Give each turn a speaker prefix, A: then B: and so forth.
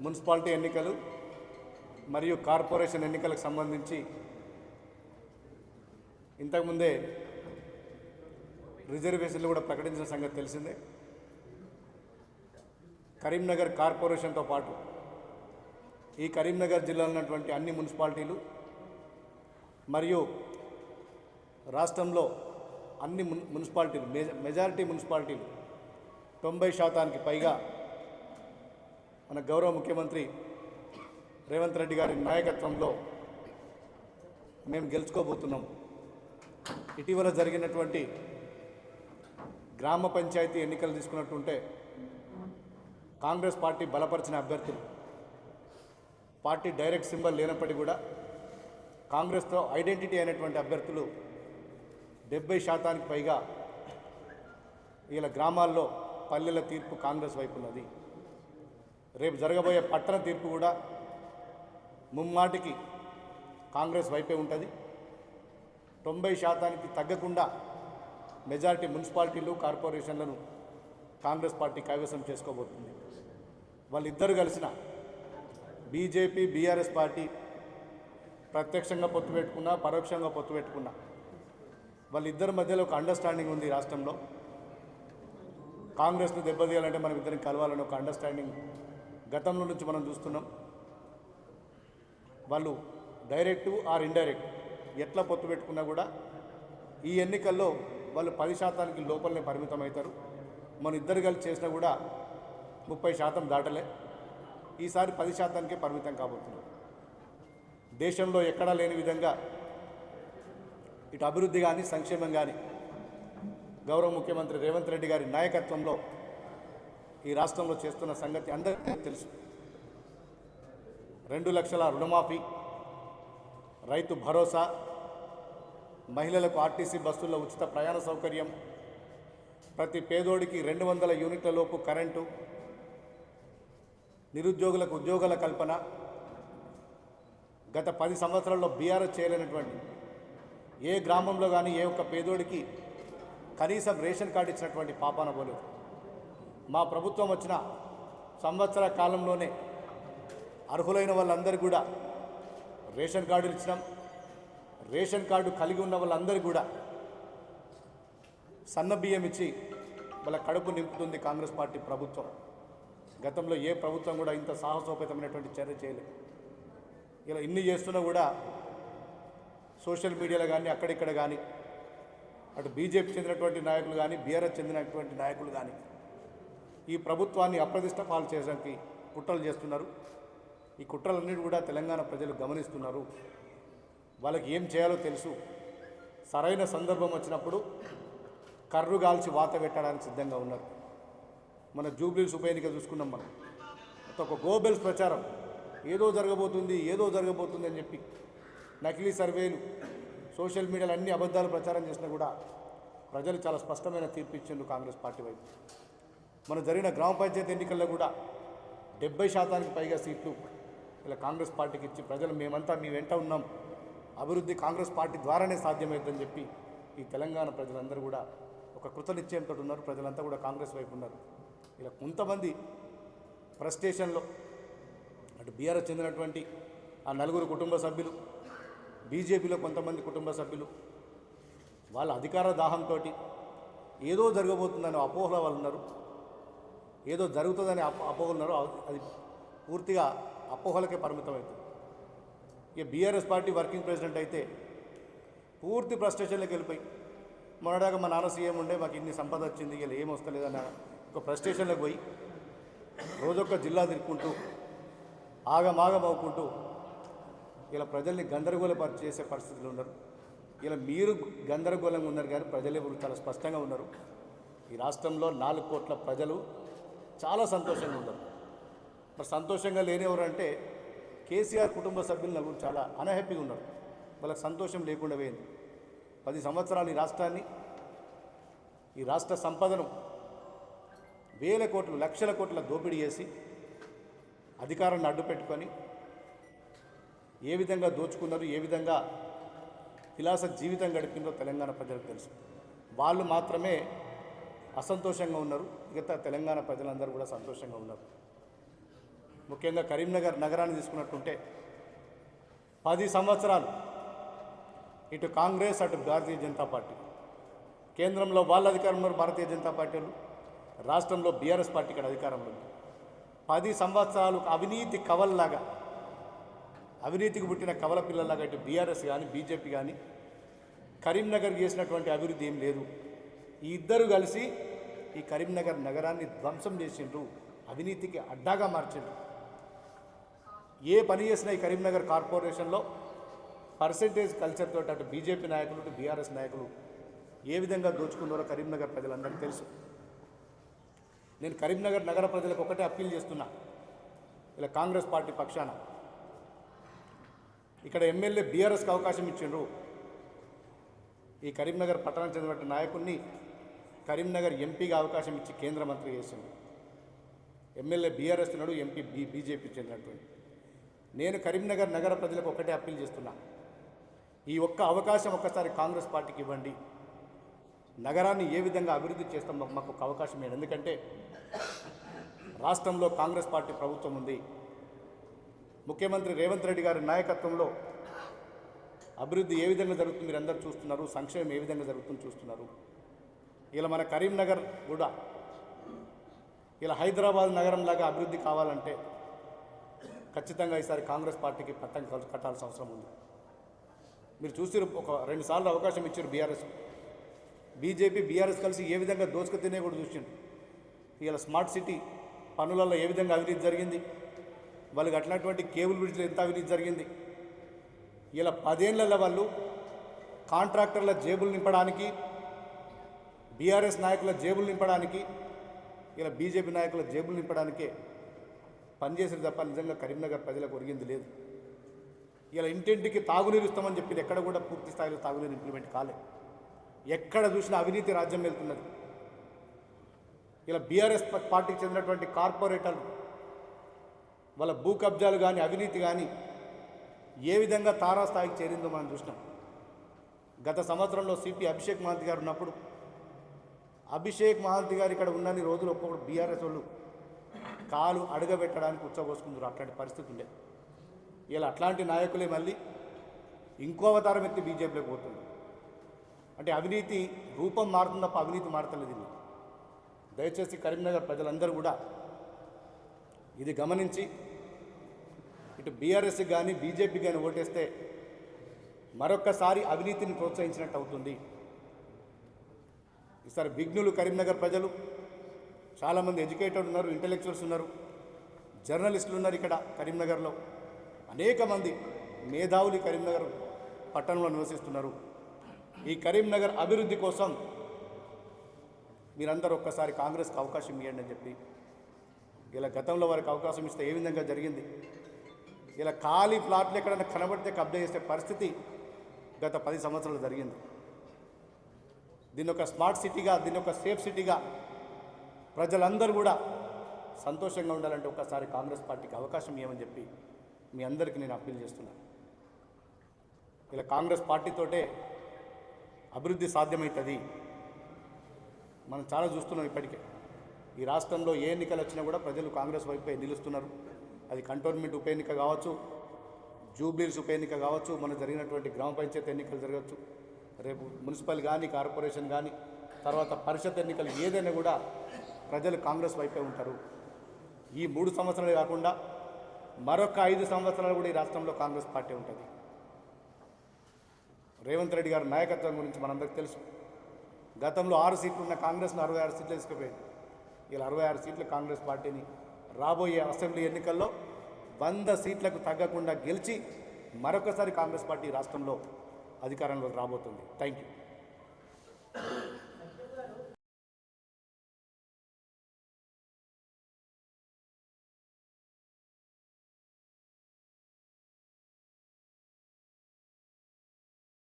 A: Municipality ఎన్నికలు మరియు corporation ఎన్నికలకు సంబంధించి ఇంతకుముందే రిజర్వేషన్లు కూడా ప్రకటించిన సంగతి తెలిసిందే. కరీంనగర్ కార్పొరేషన్తో పాటు ఈ కరీంనగర్ జిల్లాలో ఉన్నటువంటి అన్ని మున్సిపాలిటీలు మరియు రాష్ట్రంలో అన్ని మున్ మున్సిపాలిటీలు మెజ- మెజారిటీ మున్సిపాలిటీలు తొంభై శాతానికి పైగా మన గౌరవ ముఖ్యమంత్రి రేవంత్ రెడ్డి గారి నాయకత్వంలో మేము గెలుచుకోబోతున్నాం. ఇటీవల జరిగినటువంటి గ్రామ పంచాయతీ ఎన్నికలు తీసుకున్నట్టుంటే కాంగ్రెస్ పార్టీ బలపరిచిన అభ్యర్థులు పార్టీ డైరెక్ట్ సింబల్ లేనప్పటికీ కూడా కాంగ్రెస్తో ఐడెంటిటీ అయినటువంటి అభ్యర్థులు డెబ్బై శాతానికి పైగా వీళ్ళ గ్రామాల్లో పల్లెల తీర్పు కాంగ్రెస్ వైపు ఉన్నది. రేపు జరగబోయే పట్టణ తీర్పు కూడా ముమ్మాటికి కాంగ్రెస్ వైపే ఉంటుంది. తొంభై శాతానికి తగ్గకుండా మెజారిటీ మున్సిపాలిటీలు కార్పొరేషన్లను కాంగ్రెస్ పార్టీ కైవసం చేసుకోబోతుంది. వాళ్ళిద్దరు కలిసిన బీజేపీ బీఆర్ఎస్ పార్టీ ప్రత్యక్షంగా పొత్తు పెట్టుకున్నా పరోక్షంగా పొత్తు పెట్టుకున్నా వాళ్ళిద్దరి మధ్యలో ఒక అండర్స్టాండింగ్ ఉంది రాష్ట్రంలో. కాంగ్రెస్ను దెబ్బతీయాలంటే మనం ఇద్దరిని కలవాలని ఒక అండర్స్టాండింగ్ గతంలో నుంచి మనం చూస్తున్నాం. వాళ్ళు డైరెక్ట్ ఆర్ ఇండైరెక్ట్ ఎట్లా పొత్తు పెట్టుకున్నా కూడా ఈ ఎన్నికల్లో వాళ్ళు పది శాతానికి లోపలనే పరిమితం అవుతారు మన ఇద్దరు కలిసి చేసినా కూడా ముప్పై శాతం దాటలే. ఈసారి పది శాతానికే పరిమితం కాబోతున్నారు దేశంలో ఎక్కడా లేని విధంగా ఇటు అభివృద్ధి కానీ సంక్షేమం కానీ గౌరవ ముఖ్యమంత్రి రేవంత్ రెడ్డి గారి నాయకత్వంలో ఈ రాష్ట్రంలో చేస్తున్న సంగతి అందరికీ తెలుసు. రెండు లక్షల రుణమాఫీ రైతు భరోసా మహిళలకు ఆర్టీసీ బస్సుల్లో ఉచిత ప్రయాణ సౌకర్యం ప్రతి పేదోడికి రెండు వందల యూనిట్ల లోపు కరెంటు నిరుద్యోగులకు ఉద్యోగాల కల్పన గత పది సంవత్సరాల్లో బీఆర్ఎస్ చేయలేనటువంటి ఏ గ్రామంలో కానీ ఏ ఒక్క పేదోడికి కనీసం రేషన్ కార్డు ఇచ్చినటువంటి పాపాన పోలేదు. మా ప్రభుత్వం వచ్చిన సంవత్సర కాలంలోనే అర్హులైన వాళ్ళందరూ కూడా రేషన్ కార్డులు ఇచ్చినాం. రేషన్ కార్డు కలిగి ఉన్న వాళ్ళందరూ కూడా సన్న బియ్యం ఇచ్చి వాళ్ళ కడుపు నింపుతుంది కాంగ్రెస్ పార్టీ ప్రభుత్వం. గతంలో ఏ ప్రభుత్వం కూడా ఇంత సాహసోపేతమైనటువంటి చర్య చేయలేదు. ఇలా ఇన్ని చేస్తున్నా కూడా సోషల్ మీడియాలో కానీ అక్కడిక్కడ కానీ అటు బీజేపీ చెందినటువంటి నాయకులు కానీ బీఆర్ఎస్ చెందినటువంటి నాయకులు కానీ ఈ ప్రభుత్వాన్ని అప్రదిష్ట పాలు చేయడానికి కుట్రలు చేస్తున్నారు. ఈ కుట్రలన్నిటి కూడా తెలంగాణ ప్రజలు గమనిస్తున్నారు. వాళ్ళకి ఏం చేయాలో తెలుసు. సరైన సందర్భం వచ్చినప్పుడు కర్రు గాల్చి వాత పెట్టడానికి సిద్ధంగా ఉన్నారు. మన జూబ్లీస్ ఉప ఎన్నిక చూసుకున్నాం మనం. ఒక గోబెల్స్ ప్రచారం. ఏదో జరగబోతుంది ఏదో జరగబోతుంది అని చెప్పి నకిలీ సర్వేలు సోషల్ మీడియాలో అన్ని అబద్ధాలు ప్రచారం చేసినా కూడా ప్రజలు చాలా స్పష్టమైన తీర్పు ఇచ్చిండ్రు కాంగ్రెస్ పార్టీ వైపు. మన జరిగిన గ్రామ పంచాయతీ ఎన్నికల్లో కూడా డెబ్బై శాతానికి పైగా సీట్లు ఇలా కాంగ్రెస్ పార్టీకి ఇచ్చి ప్రజలు మేమంతా మీ వెంట ఉన్నాం. అభివృద్ధి కాంగ్రెస్ పార్టీ ద్వారానే సాధ్యమవుతుందని చెప్పి ఈ తెలంగాణ ప్రజలందరూ కూడా ఒక కృతనిశ్చయంతో ఉన్నారు. ప్రజలంతా కూడా కాంగ్రెస్ వైపు ఉన్నారు. ఇలా కొంతమంది ఫ్రస్ట్రేషన్లో అటు బీఆర్ఎస్ చెందినటువంటి ఆ నలుగురు కుటుంబ సభ్యులు బీజేపీలో కొంతమంది కుటుంబ సభ్యులు వాళ్ళ అధికార దాహంతో ఏదో జరగబోతుందని అపోహల వాళ్ళు ఉన్నారు. ఏదో జరుగుతుందని అప అపోహలు అది పూర్తిగా అపోహలకే పరిమితమవుతుంది ఇక బీఆర్ఎస్ పార్టీ వర్కింగ్ ప్రెసిడెంట్ అయితే పూర్తి ఫ్రస్ట్రేషన్లోకి వెళ్ళిపోయి మొన్నడాక మా నాన్న సీఎం ఉండే మాకు ఇన్ని సంపద వచ్చింది ఇలా ఏం వస్తలేదన్న ఒక ఫ్రస్ట్రేషన్లోకి పోయి రోజొక్క జిల్లా తిరుక్కుంటూ ఆగమాగం అవ్వుకుంటూ ఇలా ప్రజల్ని గందరగోళపరి చేసే పరిస్థితులు ఉన్నారు. ఇలా మీరు గందరగోళంగా ఉన్నారు కానీ ప్రజలు ఇప్పుడు చాలా స్పష్టంగా ఉన్నారు. ఈ రాష్ట్రంలో నాలుగు కోట్ల ప్రజలు చాలా సంతోషంగా ఉన్నారు మరి సంతోషంగా లేనివారు అంటే కేసీఆర్ కుటుంబ సభ్యులు నలుగురు చాలా అన్హ్యాపీగా ఉన్నారు. వాళ్ళకి సంతోషం లేకుండా పోయింది. పది సంవత్సరాలు ఈ రాష్ట్రాన్ని ఈ రాష్ట్ర సంపదను వేల కోట్లు లక్షల కోట్ల దోపిడీ చేసి అధికారాన్ని అడ్డు పెట్టుకొని ఏ విధంగా దోచుకున్నారు ఏ విధంగా విలాస జీవితం గడిపిందో తెలంగాణ ప్రజలకు తెలుసు. వాళ్ళు మాత్రమే అసంతోషంగా ఉన్నారు. మిగతా తెలంగాణ ప్రజలందరూ కూడా సంతోషంగా ఉన్నారు. ముఖ్యంగా కరీంనగర్ నగరాన్ని తీసుకున్నట్టుంటే పది సంవత్సరాలు ఇటు కాంగ్రెస్ అటు భారతీయ జనతా పార్టీ. కేంద్రంలో వాళ్ళ అధికారంలో భారతీయ జనతా పార్టీలు రాష్ట్రంలో బీఆర్ఎస్ పార్టీ ఇక్కడ అధికారంలో ఉంది. పది సంవత్సరాలు అవినీతి కవల్లాగా అవినీతికి పుట్టిన కవల పిల్లలాగా ఇటు బీఆర్ఎస్ కానీ బీజేపీ కానీ కరీంనగర్ చేసినటువంటి అభివృద్ధి ఏం లేదు. ఈ ఇద్దరు కలిసి ఈ కరీంనగర్ నగరాన్ని ధ్వంసం చేసిండ్రు అవినీతికి అడ్డాగా మార్చిండ్రు. ఏ పని చేసినా ఈ కరీంనగర్ కార్పొరేషన్లో పర్సెంటేజ్ కల్చర్ అటు బీజేపీ నాయకులు ఇటు బీఆర్ఎస్ నాయకులు ఏ విధంగా దోచుకున్నారో కరీంనగర్ ప్రజలందరికీ తెలుసు. నేను కరీంనగర్ నగర ప్రజలకు ఒకటే అప్పీల్ చేస్తున్నా. ఇలా కాంగ్రెస్ పార్టీ పక్షాన ఇక్కడ ఎమ్మెల్యే బీఆర్ఎస్కి అవకాశం ఇచ్చిండ్రు. ఈ కరీంనగర్ పట్టణం చెందిన నాయకుడిని కరీంనగర్ ఎంపీగా అవకాశం ఇచ్చి కేంద్ర మంత్రి చేసింది. ఎమ్మెల్యే బీఆర్ఎస్ ఉన్నాడు ఎంపీ బీ బీజేపీ చెందినటువంటి. నేను కరీంనగర్ నగర ప్రజలకు ఒకటే అప్పీల్ చేస్తున్నా. ఈ ఒక్క అవకాశం ఒక్కసారి కాంగ్రెస్ పార్టీకి ఇవ్వండి. నగరాన్ని ఏ విధంగా అభివృద్ధి చేస్తాం మాకు- ఒక అవకాశం లేదు ఎందుకంటే రాష్ట్రంలో కాంగ్రెస్ పార్టీ ప్రభుత్వం ఉంది. ముఖ్యమంత్రి రేవంత్ రెడ్డి గారి నాయకత్వంలో అభివృద్ధి ఏ విధంగా జరుగుతుంది మీరు అందరూ చూస్తున్నారు. సంక్షేమం ఏ విధంగా జరుగుతుంది చూస్తున్నారు. ఇలా మన కరీంనగర్ కూడా ఇలా హైదరాబాద్ నగరంలాగా అభివృద్ధి కావాలంటే ఖచ్చితంగా ఈసారి కాంగ్రెస్ పార్టీకి పట్టం కట్టాల్సిన అవసరం ఉంది. మీరు చూసిరు ఒక రెండు సార్లు అవకాశం ఇచ్చారు బీఆర్ఎస్. బీజేపీ బీఆర్ఎస్ కలిసి ఏ విధంగా దోచుకు తినే కూడా చూసిండు. ఇలా స్మార్ట్ సిటీ పనులలో ఏ విధంగా అవినీతి జరిగింది? వాళ్ళకి అట్లాంటివంటి కేబుల్ బ్రిడ్జ్లో ఎంత అవినీతి జరిగింది? ఇలా పదేళ్ళలో వాళ్ళు కాంట్రాక్టర్ల జేబులు నింపడానికి బీఆర్ఎస్ నాయకుల జేబులు నింపడానికి ఇలా బీజేపీ నాయకుల జేబులు నింపడానికే పనిచేసిన తప్ప నిజంగా కరీంనగర్ ప్రజలకు ఒరిగింది లేదు. ఇలా ఇంటింటికి తాగునీరు ఇస్తామని చెప్పింది ఎక్కడ కూడా పూర్తి స్థాయిలో తాగునీరు ఇంప్లిమెంట్ కాలే. ఎక్కడ చూసినా అవినీతి రాజ్యం వెళ్తున్నది. ఇలా బీఆర్ఎస్ పార్టీకి చెందినటువంటి కార్పొరేటర్లు వాళ్ళ భూ కబ్జాలు కానీ అవినీతి కానీ ఏ విధంగా తారాస్థాయికి చేరిందో మనం చూసినాం. గత సంవత్సరంలో సిపి అభిషేక్ మహంతి గారు ఉన్నప్పుడు అభిషేక్ మహంతి గారు ఇక్కడ ఉన్నన్ని రోజులు ఒక్కొక్కడు బీఆర్ఎస్ వాళ్ళు. కాలు అడగబెట్టడానికి ఉచ్చబోసుకుందరు అట్లాంటి పరిస్థితి ఉండే. ఇలా అట్లాంటి నాయకులే మళ్ళీ ఇంకో అవతారం ఎత్తి బీజేపీలోకి పోతుంది అంటే అవినీతి రూపం మారుతుంది తప్ప అవినీతి మారతలేదు ఇది దయచేసి కరీంనగర్ ప్రజలందరూ కూడా ఇది గమనించి ఇటు బీఆర్ఎస్ కానీ బీజేపీ కానీ ఓటేస్తే మరొక్కసారి అవినీతిని ప్రోత్సహించినట్టు అవుతుంది. ఈసారి విఘ్నులు కరీంనగర్ ప్రజలు చాలామంది ఎడ్యుకేటెడ్ ఉన్నారు ఇంటలెక్చువల్స్ ఉన్నారు జర్నలిస్టులు ఉన్నారు ఇక్కడ కరీంనగర్లో. అనేక మంది మేధావులు కరీంనగర్ పట్టణంలో నివసిస్తున్నారు. ఈ కరీంనగర్ అభివృద్ధి కోసం మీరందరూ ఒక్కసారి కాంగ్రెస్కి అవకాశం ఇవ్వండి అని చెప్పి ఇలా గతంలో వారికి అవకాశం ఇస్తే ఏ విధంగా జరిగింది? ఇలా ఖాళీ ప్లాట్లు ఎక్కడైనా కనబడితే కబ్జా చేసే పరిస్థితి గత పది సంవత్సరాలు జరిగింది. దీన్ని ఒక స్మార్ట్ సిటీగా దీన్ని ఒక సేఫ్ సిటీగా ప్రజలందరూ కూడా సంతోషంగా ఉండాలంటే ఒకసారి కాంగ్రెస్ పార్టీకి అవకాశం ఇవ్వమని చెప్పి మీ అందరికీ నేను అప్పీల్ చేస్తున్నాను ఇలా కాంగ్రెస్ పార్టీతోటే అభివృద్ధి సాధ్యమవుతుంది మనం చాలా చూస్తున్నాం ఇప్పటికే. ఈ రాష్ట్రంలో ఏ ఎన్నికలు వచ్చినా కూడా ప్రజలు కాంగ్రెస్ వైపే నిలుస్తున్నారు. అది కంటోన్మెంట్ ఉప ఎన్నిక కావచ్చు జూబ్లీస్ ఉప ఎన్నిక కావచ్చు మన జరిగినటువంటి గ్రామ పంచాయతీ ఎన్నికలు జరగవచ్చు. రేపు మున్సిపల్ కానీ కార్పొరేషన్ కానీ తర్వాత పరిషత్ ఎన్నికలు ఏదైనా కూడా ప్రజలు కాంగ్రెస్ వైపే ఉంటారు. ఈ మూడు సంవత్సరాలు కాకుండా మరొక ఐదు సంవత్సరాలు కూడా ఈ రాష్ట్రంలో కాంగ్రెస్ పార్టీ ఉంటుంది. రేవంత్ రెడ్డి గారి నాయకత్వం గురించి మనందరికీ తెలుసు. గతంలో ఆరు సీట్లు ఉన్న కాంగ్రెస్ను అరవై ఆరు సీట్లు తీసుకుపోయింది. ఇలా అరవై ఆరు సీట్లు కాంగ్రెస్ పార్టీని రాబోయే అసెంబ్లీ ఎన్నికల్లో వంద సీట్లకు తగ్గకుండా గెలిచి మరొకసారి కాంగ్రెస్ పార్టీ రాష్ట్రంలో అధికారంలోకి రాబోతుంది. Thank you